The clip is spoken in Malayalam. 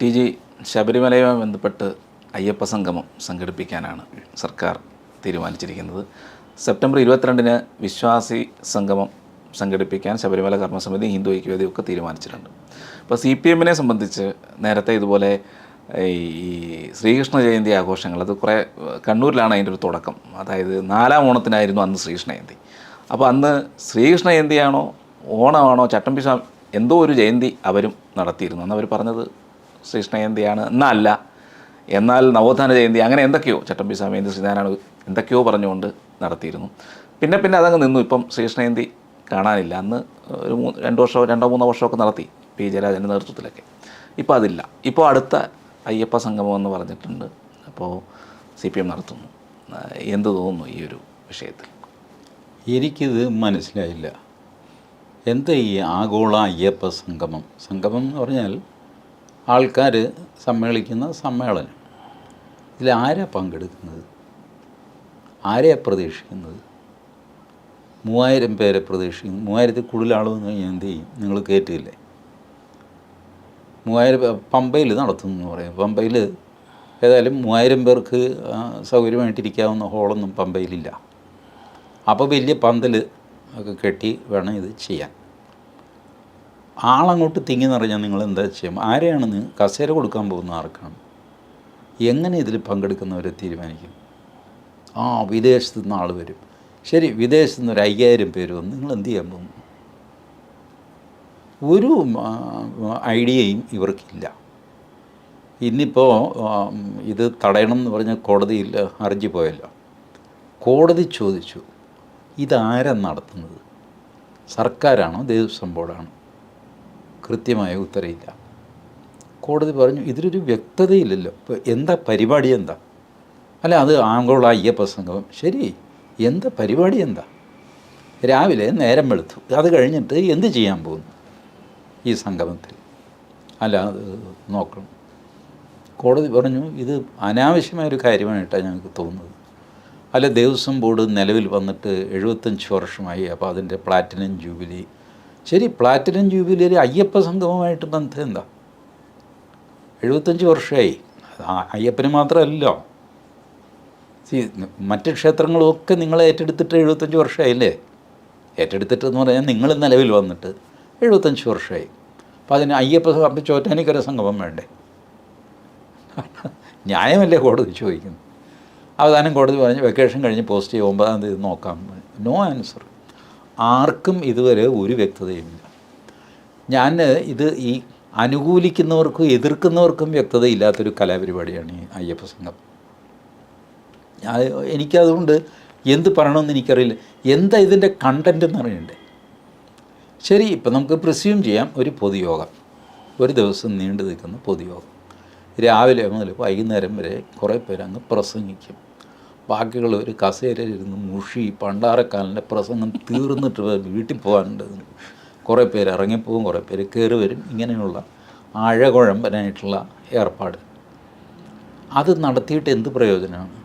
ടി ജി ശബരിമലയുമായി ബന്ധപ്പെട്ട് അയ്യപ്പ സംഗമം സംഘടിപ്പിക്കാനാണ് സർക്കാർ തീരുമാനിച്ചിരിക്കുന്നത്. സെപ്റ്റംബർ ഇരുപത്തിരണ്ടിന് വിശ്വാസി സംഗമം സംഘടിപ്പിക്കാൻ ശബരിമല കർമ്മസമിതി ഹിന്ദു ഐക്യവേദിയും ഒക്കെ തീരുമാനിച്ചിട്ടുണ്ട്. അപ്പോൾ സി പി എമ്മിനെ സംബന്ധിച്ച് നേരത്തെ ഇതുപോലെ ഈ ശ്രീകൃഷ്ണ ജയന്തി ആഘോഷങ്ങൾ അത് കുറേ കണ്ണൂരിലാണ് അതിന്റെ ഒരു തുടക്കം. അതായത് നാലാം ഓണത്തിനായിരുന്നു അന്ന് ശ്രീകൃഷ്ണ ജയന്തി. അപ്പോൾ അന്ന് ശ്രീകൃഷ്ണ ജയന്തിയാണോ ഓണമാണോ ചട്ടമ്പി എന്തോ ഒരു ജയന്തി അവരും നടത്തിയിരുന്നു. അന്ന് അവർ പറഞ്ഞത് ശ്രീകൃഷ്ണ ജയന്തിയാണ് എന്നല്ല. എന്നാൽ നവോത്ഥാന ജയന്തി അങ്ങനെ എന്തൊക്കെയോ ചട്ടമ്പി സ്വാമി ജയന്തി ശ്രീനാരായണ എന്തൊക്കെയോ പറഞ്ഞുകൊണ്ട് നടത്തിയിരുന്നു. പിന്നെ പിന്നെ അതങ്ങ് നിന്നു. ഇപ്പം ശ്രീകൃഷ്ണ ജയന്തി കാണാനില്ല. അന്ന് ഒരു മൂന്ന് രണ്ട് വർഷമോ രണ്ടോ മൂന്നോ വർഷമൊക്കെ നടത്തി പി ജയരാജന്റെ നേതൃത്വത്തിലൊക്കെ. ഇപ്പോൾ അതില്ല. ഇപ്പോൾ അടുത്ത അയ്യപ്പ സംഗമം എന്ന് പറഞ്ഞിട്ടുണ്ട്. അപ്പോൾ സി പി എം നടത്തുന്നു. എന്ത് തോന്നുന്നു ഈ ഒരു വിഷയത്തിൽ? എനിക്കിത് മനസ്സിലായില്ല. എന്താ ഈ ആഗോള അയ്യപ്പ സംഗമം? സംഗമം എന്ന് പറഞ്ഞാൽ ആൾക്കാർ സമ്മേളിക്കുന്ന സമ്മേളനം. ഇതിൽ ആരാ പങ്കെടുക്കുന്നത്? ആരെയാ പ്രതീക്ഷിക്കുന്നത്? മൂവായിരം പേരെ പ്രതീക്ഷിക്കുന്നു മൂവായിരത്തിൽ കൂടുതൽ ആൾ വന്നു കഴിഞ്ഞാൽ എന്ത് ചെയ്യും? നിങ്ങൾ കയറ്റില്ലേ മൂവായിരം പമ്പയിൽ നടത്തുന്നു പറയും. പമ്പയിൽ ഏതായാലും മൂവായിരം പേർക്ക് സൗകര്യമായിട്ടിരിക്കാവുന്ന ഹോളൊന്നും പമ്പയിലില്ല. അപ്പോൾ വലിയ പന്തൽ ഒക്കെ കെട്ടി വേണം ഇത് ചെയ്യാൻ. ആളങ്ങോട്ട് തിങ്ങി നിറഞ്ഞാൽ നിങ്ങൾ എന്താ ചെയ്യും? ആരെയാണ് കസേര കൊടുക്കാൻ പോകുന്ന ആർക്കാണ്? എങ്ങനെ ഇതിൽ പങ്കെടുക്കുന്നവരെ തീരുമാനിക്കും? ആ വിദേശത്ത് നിന്ന് ആൾ വരും. ശരി വിദേശത്ത് നിന്ന് ഒരു അയ്യായിരം പേര് വന്ന് നിങ്ങൾ എന്ത് ചെയ്യാൻ പോകുന്നു? ഒരു ഐഡിയയും ഇവർക്കില്ല. ഇന്നിപ്പോൾ ഇത് തടയണം എന്ന് പറഞ്ഞ കോടതിയിൽ ഹർജി പോയല്ലോ. കോടതി ചോദിച്ചു ഇതാരാ നടത്തുന്നത്? സർക്കാരാണോ ദേവസ്വം ബോർഡാണോ? കൃത്യമായ ഉത്തരയില്ല കോടതി പറഞ്ഞു ഇതിലൊരു വ്യക്തതയില്ലല്ലോ. ഇപ്പോൾ എന്താ പരിപാടി എന്താ? അല്ല അത് ആങ്കോള അയ്യപ്പ സംഗമം. ശരി എന്താ പരിപാടി എന്താ? രാവിലെ നേരം വെളുത്തു. അത് കഴിഞ്ഞിട്ട് എന്ത് ചെയ്യാൻ പോകുന്നു ഈ സംഗമത്തിൽ? അല്ല അത് നോക്കണം. കോടതി പറഞ്ഞു ഇത് അനാവശ്യമായൊരു കാര്യമായിട്ടാണ് ഞങ്ങൾക്ക് തോന്നുന്നത്. അല്ല ദേവസ്വം ബോർഡ് നിലവിൽ വന്നിട്ട് എഴുപത്തഞ്ച് വർഷമായി. അപ്പോൾ അതിന്റെ പ്ലാറ്റിനം ജൂബിലി ശരി പ്ലാറ്റിനം ജൂബിലിയിൽ അയ്യപ്പ സംഗമമായിട്ട് ബന്ധം എന്താ? എഴുപത്തഞ്ച് വർഷമായി അത് അയ്യപ്പന് മാത്രമല്ലോ സി മറ്റ് ക്ഷേത്രങ്ങളൊക്കെ നിങ്ങൾ ഏറ്റെടുത്തിട്ട് എഴുപത്തഞ്ച് വർഷമായില്ലേ ഏറ്റെടുത്തിട്ട് എന്ന് പറഞ്ഞാൽ നിങ്ങൾ നിലവിൽ വന്നിട്ട് എഴുപത്തഞ്ച് വർഷമായി അപ്പോൾ അതിന് അയ്യപ്പ അപ്പം ചോറ്റാനിക്കര സംഗമം വേണ്ടേ? ന്യായമല്ലേ കോടതി ചോദിക്കുന്നു അവസാനം കോടതി പറഞ്ഞ് വെക്കേഷൻ കഴിഞ്ഞ് പോസ്റ്റ് ചെയ്യുമ്പോൾ തീയതി നോക്കാം. നോ ആൻസർ ആർക്കും ഇതുവരെ ഒരു വ്യക്തതയുമില്ല. ഞാൻ ഇത് ഈ അനുകൂലിക്കുന്നവർക്കും എതിർക്കുന്നവർക്കും വ്യക്തതയില്ലാത്തൊരു കലാപരിപാടിയാണ് ഈ അയ്യപ്പ സംഘം. ഞാൻ എനിക്കതുകൊണ്ട് എന്ത് പറയണമെന്ന് എനിക്കറിയില്ല. എന്താ ഇതിന്റെ കണ്ടന്റ് എന്ന് അറിയണ്ടേ? ശരി ഇപ്പം നമുക്ക് പ്രിസ്യൂം ചെയ്യാം ഒരു പൊതുയോഗം. ഒരു ദിവസം നീണ്ടു നിൽക്കുന്ന പൊതുയോഗം. രാവിലെ മുതൽ വൈകുന്നേരം വരെ കുറേ പേര് അങ്ങ് പ്രസംഗിക്കും. ബാക്കിയുള്ള ഒരു കസേരയിലിരുന്ന് മുഷി പണ്ടാരക്കാലിന്റെ പ്രസംഗം തീർന്നിട്ട് വീട്ടിൽ പോകാനുണ്ട്. കുറേ പേര് ഇറങ്ങിപ്പോകും കുറേ പേര് കയറി വരും. ഇങ്ങനെയുള്ള ആഴകുഴമ്പനായിട്ടുള്ള ഏർപ്പാട്. അത് നടത്തിയിട്ട് എന്ത് പ്രയോജനമാണ്